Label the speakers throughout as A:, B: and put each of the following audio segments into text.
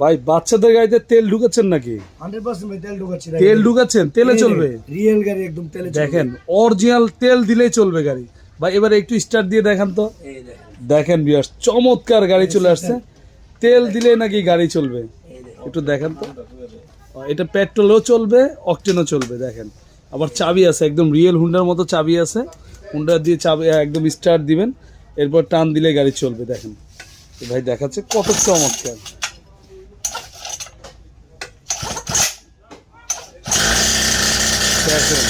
A: ভাই বাচ্চাদের গাড়িতে তেল ঢুকাচ্ছেন নাকি?
B: হান্ড্রেড পার্সেন্ট তেল ঢুকাচ্ছি
A: তেল ঢুকাচ্ছেন? তেলে চলবে?
B: রিয়েল গাড়ি একদম তেলে
A: দেখেন অরিজিনাল তেল দিলেই চলবে গাড়ি। ভাই এবারে একটু স্টার্ট দিয়ে দেখান তো।
B: দেখেন।
A: দেখেন বিয়াস চমৎকার গাড়ি চলে আসছে। তেল দিলে নাকি গাড়ি চলবে? একটু দেখেন তো। এটা পেট্রোলও চলবে অকটেনও চলবে দেখেন। আবার চাবি আছে একদম রিয়েল হুন্ডার মতো চাবি আছে। হুন্ডা দিয়ে চাবি একদম স্টার্ট দিবেন। এরপর টান দিলে গাড়ি চলবে দেখেন। ভাই দেখাচ্ছে কত চমৎকার। দেখেন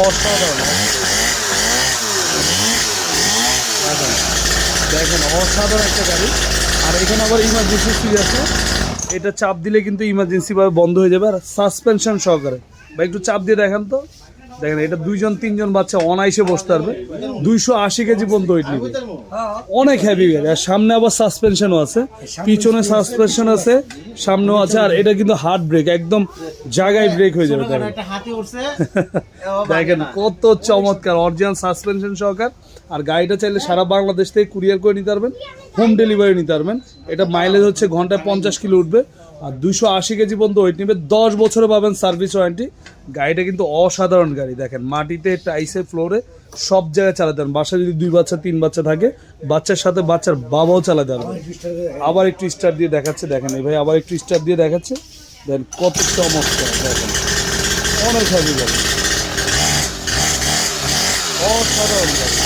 A: অসাধারণ। দেখেন, অসাধারণ একটা গাড়ি। আর এখানে আবার ইমার্জেন্সি সুইচ আছে। এটা চাপ দিলে কিন্তু ইমার্জেন্সি ভাবে বন্ধ হয়ে যাবে। আর সাসপেনশন সহকারে। বা একটু চাপ দিয়ে দেখান তো। দেখেন, এটা দুইজন, তিনজন বাচ্চা অনাইসে বসতে পারবে। দুইশো আশি কেজি পর্যন্ত ওয়েট অনেক হেভি গাড়ি আর সামনে আবার সাসপেনশনও আছে। পিছনে সাসপেনশন আছে, সামনেও আছে। আর এটা কিন্তু হার্ড ব্রেক একদম জায়গায় ব্রেক হয়ে যাবে দেখেন। কত চমৎকার অরিজিনাল সাসপেনশন সহকার। আর গাড়িটা চাইলে সারা বাংলাদেশ থেকে কুরিয়ার করে নিতে পারবেন হোম ডেলিভারি নিতে পারবেন। এটা মাইলেজ হচ্ছে ঘন্টায় পঞ্চাশ কিলো উঠবে। আর দুইশো আশি কেজি পর্যন্ত ওয়েট নেবে। দশ বছরে পাবেন সার্ভিস ওয়ারেন্টি গাড়িটা কিন্তু অসাধারণ গাড়ি। দেখেন, মাটিতে টাইসে ফ্লোরে সব জায়গায় চালাতে পারেন। বাসায় যদি দুই বাচ্চা, তিন বাচ্চা থাকে, বাচ্চার সাথে বাচ্চার বাবাও চালাতে পারবে। আবার একটু স্টার দিয়ে দেখাচ্ছে। দেখেন, এই ভাই আবার একটু স্টার দিয়ে দেখাচ্ছে। দেখেন, কত চমৎকার। দেখেন, অনেক অসাধারণ গাড়ি।